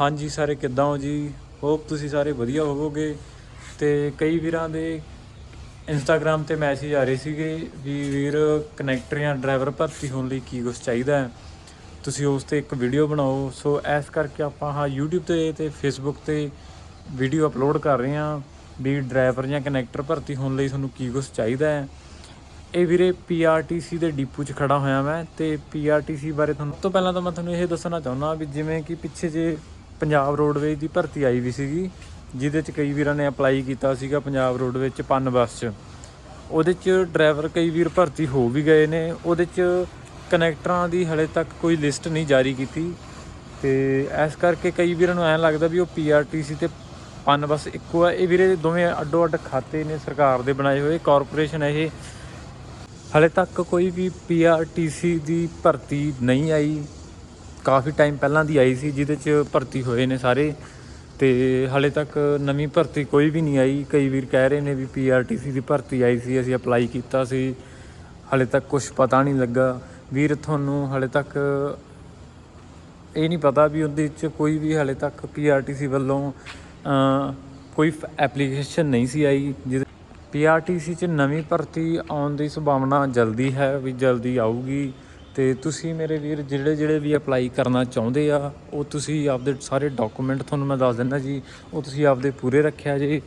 ਹਾਂਜੀ ਸਾਰੇ ਕਿੱਦਾਂ ਹੋ ਜੀ? ਹੋਪ ਤੁਸੀਂ ਸਾਰੇ ਵਧੀਆ ਹੋਵੋਗੇ। ਤੇ ਕਈ ਵੀਰਾਂ ਦੇ ਇੰਸਟਾਗ੍ਰam ਤੇ ਮੈਸੇਜ ਆ ਰਹੇ ਸੀਗੇ ਵੀ ਵੀਰ ਕਨੈਕਟਰ ਜਾਂ ਡਰਾਈਵਰ ਭਰਤੀ ਹੋਣ ਲਈ ਕੀ ਕੁਝ ਚਾਹੀਦਾ ਹੈ? ਤੁਸੀਂ ਉਸ ਤੇ ਇੱਕ ਵੀਡੀਓ ਬਣਾਓ। ਸੋ ਐਸ ਕਰਕੇ ਆਪਾਂ ਹਾਂ YouTube ਤੇ ਤੇ Facebook ਤੇ ਵੀਡੀਓ ਅਪਲੋਡ ਕਰ ਰਹੇ ਹਾਂ ਵੀ ਡਰਾਈਵਰ ਜਾਂ ਕਨੈਕਟਰ ਭਰਤੀ ਹੋਣ ਲਈ ਤੁਹਾਨੂੰ ਕੀ ਕੁਝ ਚਾਹੀਦਾ ਹੈ। ਇਹ ਵੀਰੇ PRTC ਦੇ ਡਿਪੂ 'ਚ ਖੜਾ ਹੋਇਆ ਮੈਂ ਤੇ PRTC ਬਾਰੇ ਤੁਹਾਨੂੰ ਸਭ ਤੋਂ ਪਹਿਲਾਂ ਤਾਂ ਮੈਂ ਤੁਹਾਨੂੰ ਇਹ ਦੱਸਣਾ ਚਾਹੁੰਦਾ ਵੀ ਜਿਵੇਂ ਕਿ ਪਿੱਛੇ ਜੇ ਪੰਜਾਬ ਰੋਡਵੇਜ਼ ਦੀ ਭਰਤੀ ਆਈ ਵੀ ਸੀਗੀ, ਜਿਹਦੇ 'ਚ ਕਈ ਵੀਰਾਂ ਨੇ ਅਪਲਾਈ ਕੀਤਾ ਸੀਗਾ ਪੰਜਾਬ ਰੋਡਵੇਜ਼ 'ਚ ਪਨ ਬੱਸ 'ਚ। ਉਹਦੇ 'ਚ ਡਰਾਈਵਰ ਕਈ ਵੀਰ ਭਰਤੀ ਹੋ ਵੀ ਗਏ ਨੇ, ਉਹਦੇ 'ਚ ਕਨੈਕਟਰਾਂ ਦੀ ਹਲੇ ਤੱਕ ਕੋਈ ਲਿਸਟ ਨਹੀਂ ਜਾਰੀ ਕੀਤੀ। ਤੇ ਇਸ ਕਰਕੇ ਕਈ ਵੀਰਾਂ ਨੂੰ ਐਂ ਲੱਗਦਾ ਵੀ ਉਹ PRTC ਤੇ ਪਨ ਬੱਸ ਇੱਕੋ ਆ ਇਹ ਵੀਰੇ ਦੋਵੇਂ ਅੱਡੋ ਅੱਡ ਖਾਤੇ ਨੇ ਸਰਕਾਰ ਦੇ ਬਣਾਏ ਹੋਏ ਕਾਰਪੋਰੇਸ਼ਨ ਹੈ ਇਹ। ਹਲੇ ਤੱਕ ਕੋਈ ਵੀ ਪੀਆਰਟੀਸੀ ਦੀ ਭਰਤੀ ਨਹੀਂ ਆਈ। ਕਾਫੀ ਟਾਈਮ ਪਹਿਲਾਂ ਦੀ ਆਈ ਸੀ, ਜਿਹਦੇ 'ਚ ਭਰਤੀ ਹੋਏ ਨੇ ਸਾਰੇ। ਤੇ ਹਾਲੇ ਤੱਕ ਨਵੀਂ ਭਰਤੀ ਕੋਈ ਵੀ ਨਹੀਂ ਆਈ। ਕਈ ਵੀਰ ਕਹਿ ਰਹੇ ਨੇ ਵੀ ਪੀਆਰਟੀਸੀ ਦੀ ਭਰਤੀ ਆਈ ਸੀ, ਅਸੀਂ ਅਪਲਾਈ ਕੀਤਾ ਸੀ। ਹਾਲੇ ਤੱਕ ਕੁਝ ਪਤਾ ਨਹੀਂ ਲੱਗਾ। ਵੀਰ, ਤੁਹਾਨੂੰ ਹਾਲੇ ਤੱਕ ਇਹ ਨਹੀਂ ਪਤਾ ਵੀ ਉਹਦੇ 'ਚ ਕੋਈ ਵੀ ਹਾਲੇ ਤੱਕ ਪੀਆਰਟੀਸੀ ਵੱਲੋਂ ਕੋਈ ਐਪਲੀਕੇਸ਼ਨ ਨਹੀਂ ਸੀ ਆਈ। ਜਿਹਦੇ ਪੀਆਰਟੀਸੀ 'ਚ ਨਵੀਂ ਭਰਤੀ ਆਉਣ ਦੀ ਸੰਭਾਵਨਾ ਜਲਦੀ ਹੈ, ਵੀ ਜਲਦੀ ਆਊਗੀ। ਤੇ ਤੁਸੀਂ ਮੇਰੇ ਵੀਰ ਜਿਹੜੇ ਜਿਹੜੇ ਵੀ ਅਪਲਾਈ ਕਰਨਾ ਚਾਹੁੰਦੇ ਆ, ਉਹ ਤੁਸੀਂ ਆਪਦੇ ਸਾਰੇ ਡਾਕੂਮੈਂਟ ਤੁਹਾਨੂੰ ਮੈਂ ਦੱਸ ਦਿੰਦਾ ਜੀ, ਉਹ ਤੁਸੀਂ ਆਪਦੇ ਪੂਰੇ ਰੱਖਿਆ ਜੀ।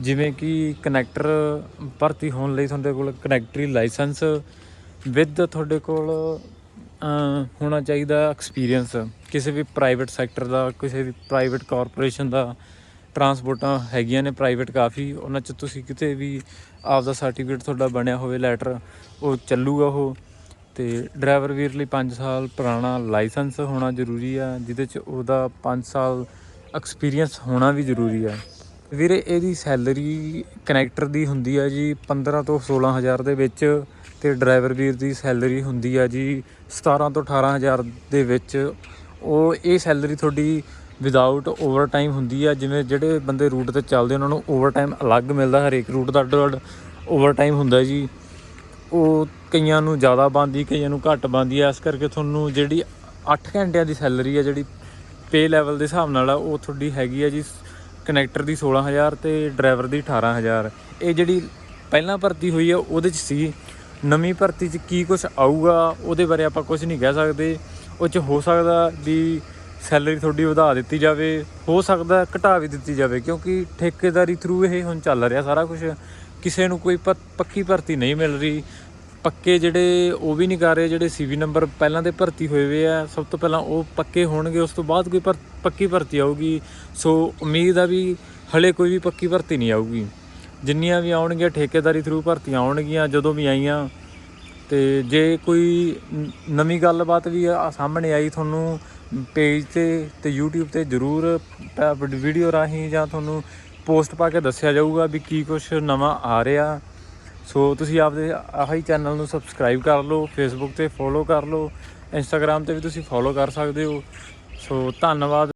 ਜਿਵੇਂ ਕਿ ਕਨੈਕਟਰ ਭਰਤੀ ਹੋਣ ਲਈ ਤੁਹਾਡੇ ਕੋਲ ਕਨੈਕਟਰੀ ਲਾਇਸੈਂਸ ਵਿਦ ਤੁਹਾਡੇ ਕੋਲ ਹੋਣਾ ਚਾਹੀਦਾ ਐਕਸਪੀਰੀਅੰਸ ਕਿਸੇ ਵੀ ਪ੍ਰਾਈਵੇਟ ਸੈਕਟਰ ਦਾ, ਕਿਸੇ ਵੀ ਪ੍ਰਾਈਵੇਟ ਕਾਰਪੋਰੇਸ਼ਨ ਦਾ ਟਰਾਂਸਪੋਰਟਾਂ ਹੈਗੀਆਂ ਨੇ ਪ੍ਰਾਈਵੇਟ ਕਾਫੀ, ਉਹਨਾਂ 'ਚ ਤੁਸੀਂ ਕਿਤੇ ਵੀ ਆਪਦਾ ਸਰਟੀਫਿਕੇਟ ਤੁਹਾਡਾ ਬਣਿਆ ਹੋਵੇ ਲੈਟਰ ਉਹ ਚੱਲੂਗਾ ਉਹ। ਤੇ ਡਰਾਈਵਰ ਵੀਰ ਲਈ 5 ਸਾਲ ਪੁਰਾਣਾ ਲਾਇਸੈਂਸ ਹੋਣਾ ਜ਼ਰੂਰੀ ਆ, ਜਿਹਦੇ 'ਚ ਉਹਦਾ 5 ਸਾਲ ਐਕਸਪੀਰੀਅੰਸ ਹੋਣਾ ਵੀ ਜ਼ਰੂਰੀ ਆ। ਵੀਰੇ, ਇਹਦੀ ਸੈਲਰੀ ਕਨੈਕਟਰ ਦੀ ਹੁੰਦੀ ਆ ਜੀ 15 ਤੋਂ 16000 ਦੇ ਵਿੱਚ ਤੇ ਡਰਾਈਵਰ ਵੀਰ ਦੀ ਸੈਲਰੀ ਹੁੰਦੀ ਆ ਜੀ 17 ਤੋਂ 18000 ਦੇ ਵਿੱਚ। ਉਹ, ਇਹ ਸੈਲਰੀ ਤੁਹਾਡੀ ਵਿਦਆਊਟ ਓਵਰਟਾਈਮ ਹੁੰਦੀ ਆ, ਜਿਵੇਂ ਜਿਹੜੇ ਬੰਦੇ ਰੂਟ ਤੇ ਚੱਲਦੇ ਉਹਨਾਂ ਨੂੰ ਓਵਰਟਾਈਮ ਅਲੱਗ ਮਿਲਦਾ, ਹਰੇਕ ਰੂਟ ਦਾ ਅੱਡੋ ਅੱਡ ਓਵਰਟਾਈਮ ਹੁੰਦਾ ਜੀ। ਉਹ ਕਈਆਂ ਨੂੰ ਜ਼ਿਆਦਾ ਬਣਦੀ, ਕਈਆਂ ਨੂੰ ਘੱਟ ਬਣਦੀ ਆ ਇਸ ਕਰਕੇ ਤੁਹਾਨੂੰ ਜਿਹੜੀ 8 ਘੰਟਿਆਂ ਦੀ ਸੈਲਰੀ ਆ ਜਿਹੜੀ ਪੇ ਲੈਵਲ ਦੇ ਹਿਸਾਬ ਨਾਲ ਆ, ਉਹ ਤੁਹਾਡੀ ਹੈਗੀ ਆ ਜੀ ਕਨੈਕਟਰ ਦੀ 16000 ਤੇ ਡਰਾਈਵਰ ਦੀ 18000 ਇਹ ਜਿਹੜੀ ਪਹਿਲਾਂ ਭਰਤੀ ਹੋਈ ਆ, ਉਹਦੇ 'ਚ ਸੀ। ਨਵੀਂ ਭਰਤੀ 'ਚ ਕੀ ਕੁਝ ਆਊਗਾ, ਉਹਦੇ ਬਾਰੇ ਆਪਾਂ ਕੁਝ ਨਹੀਂ ਕਹਿ ਸਕਦੇ। ਉਹ 'ਚ ਹੋ ਸਕਦਾ ਵੀ ਸੈਲਰੀ ਤੁਹਾਡੀ ਵਧਾ ਦਿੱਤੀ ਜਾਵੇ। ਹੋ ਸਕਦਾ ਘਟਾ ਵੀ ਦਿੱਤੀ ਜਾਵੇ, ਕਿਉਂਕਿ ਠੇਕੇਦਾਰੀ ਥਰੂ ਇਹ ਹੁਣ ਚੱਲ ਰਿਹਾ ਸਾਰਾ ਕੁਝ ਕਿਸੇ ਨੂੰ ਕੋਈ ਪ- ਪੱਕੀ ਭਰਤੀ ਨਹੀਂ ਮਿਲ ਰਹੀ। ਪੱਕੇ ਜਿਹੜੇ ਉਹ ਵੀ ਨਹੀਂ ਕਰ ਰਹੇ, ਜਿਹੜੇ ਸੀਵੀ ਨੰਬਰ ਪਹਿਲਾਂ ਦੇ ਭਰਤੀ ਹੋਏ ਹੋਏ ਆ, ਸਭ ਤੋਂ ਪਹਿਲਾਂ ਉਹ ਪੱਕੇ ਹੋਣਗੇ, ਉਸ ਤੋਂ ਬਾਅਦ ਕੋਈ ਭਰ- ਪੱਕੀ ਭਰਤੀ ਆਊਗੀ। ਸੋ ਉਮੀਦ ਆ ਵੀ ਹਲੇ ਕੋਈ ਵੀ ਪੱਕੀ ਭਰਤੀ ਨਹੀਂ ਆਊਗੀ। ਜਿੰਨੀਆਂ ਵੀ ਆਉਣਗੀਆਂ, ਠੇਕੇਦਾਰੀ ਥਰੂ ਭਰਤੀਆਂ ਆਉਣਗੀਆਂ, ਜਦੋਂ ਵੀ ਆਈਆਂ, ਤੇ ਜੇ ਕੋਈ ਨਵੀਂ ਗੱਲਬਾਤ ਵੀ ਆ, ਸਾਹਮਣੇ ਆਈ ਤੁਹਾਨੂੰ, ਪੇਜ ਤੇ ਤੇ YouTube ਤੇ ਜਰੂਰ ਵੀਡੀਓ ਰਾਹੀਂ ਜਾਂ ਤੁਹਾਨੂੰ ਪੋਸਟ ਪਾ ਕੇ ਦੱਸਿਆ ਜਾਊਗਾ ਵੀ ਕੀ ਕੁਝ ਨਵਾਂ ਆ ਰਿਹਾ। ਸੋ ਤੁਸੀਂ ਆਪਦੇ ਆਹੀ ਚੈਨਲ ਨੂੰ ਸਬਸਕ੍ਰਾਈਬ ਕਰ ਲਓ ਫੇਸਬੁੱਕ ਤੇ ਫੋਲੋ ਕਰ ਲਓ ਇੰਸਟਾਗ੍ਰam ਤੇ ਵੀ ਤੁਸੀਂ ਫੋਲੋ ਕਰ ਸਕਦੇ ਹੋ। ਸੋ ਧੰਨਵਾਦ।